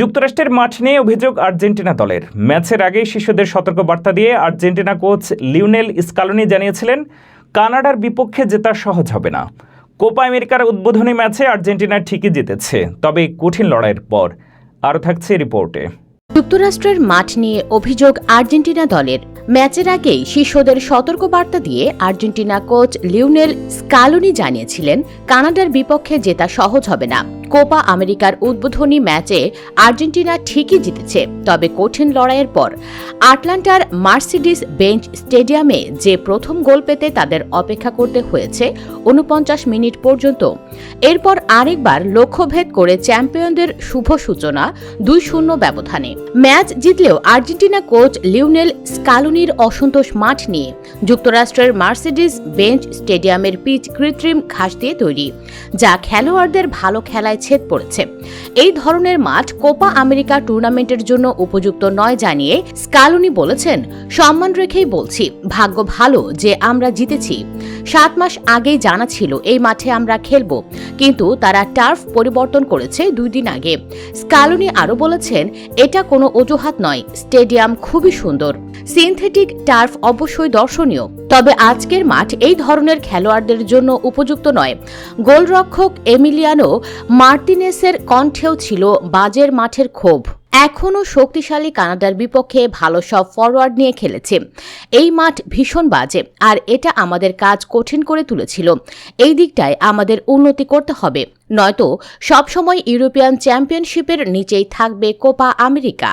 যুক্তরাষ্ট্রের মাঠ নিয়ে অভিযোগ আর্জেন্টিনা দলের। ম্যাচের আগে শিশুদের সতর্কবার্তা দিয়ে আর্জেন্টিনা কোচ লিওনেল স্কালোনি জানিয়েছিলেন, কানাডার বিপক্ষে জেতা সহজ হবে না। কোপা আমেরিকার উদ্বোধনী ম্যাচে আর্জেন্টিনা ঠিকই জিতেছে, তবে কঠিন লড়াইয়ের পর। আরও থাকছে রিপোর্টে। যুক্তরাষ্ট্রের মাঠ নিয়ে অভিযোগ আর্জেন্টিনা দলের। ম্যাচের আগেই শিষ্যদের সতর্কবার্তা দিয়ে আর্জেন্টিনা কোচ লিওনেল স্কালুনি জানিয়েছিলেন, কানাডার বিপক্ষে জেতা সহজ হবে না। কোপা আমেরিকার উদ্বোধনী ম্যাচে আর্জেন্টিনা ঠিকই জিতেছে, তবে কঠিন লড়াইয়ের পর আটলান্টার মার্সিডিস বেঞ্চ স্টেডিয়ামে যে প্রথম গোল পেতে তাদের অপেক্ষা করতে হয়েছে উনপঞ্চাশ মিনিট পর্যন্ত। এরপর আরেকবার লক্ষ্যভেদ করে চ্যাম্পিয়নদের শুভ সূচনা দুই শূন্য ব্যবধানে। ম্যাচ জিতলেও আর্জেন্টিনা কোচ লিওনেল স্কালুনির অসন্তোষ মাঠ নিয়ে যুক্তরাষ্ট্রের মার্সিডিস বেঞ্চ স্টেডিয়ামের পিচ কৃত্রিম ঘাস দিয়ে তৈরি, যা খেলোয়াড়দের ভালো খেলায় ছেদ পড়েছে। এই ধরনের মাঠ কোপা আমেরিকা টুর্নামেন্টের জন্য উপযুক্ত নয় জানিয়ে স্কালুনি বলেছেন। সম্মান রেখেই বলছি, ভাগ্য ভালো যে আমরা জিতেছি। সাত মাস আগেই জানা ছিল এই মাঠে আমরা খেলব, কিন্তু তারা টার্ফ পরিবর্তন করেছে দুই দিন আগে। স্কালুনি আরও বলেছেন, এটা কোনো অজুহাত নয়, স্টেডিয়াম খুবই সুন্দর। সিনথেটিক টার্ফ অবশ্যই দর্শনীয়, তবে আজকের মাঠ এই ধরনের খেলোয়াড়দের জন্য উপযুক্ত নয়। গোলরক্ষক এমিলিয়ানো মার্টিনেসের কণ্ঠেও ছিল বাজের মাঠের ক্ষোভ। এখনও শক্তিশালী কানাডার বিপক্ষে ভালো সব ফরওয়ার্ড নিয়ে খেলেছে। এই মাঠ ভীষণ বাজে, আর এটা আমাদের কাজ কঠিন করে তুলেছিল। এই দিকটায় আমাদের উন্নতি করতে হবে, নয়তো সবসময় ইউরোপিয়ান চ্যাম্পিয়নশিপের নিচেই থাকবে কোপা আমেরিকা।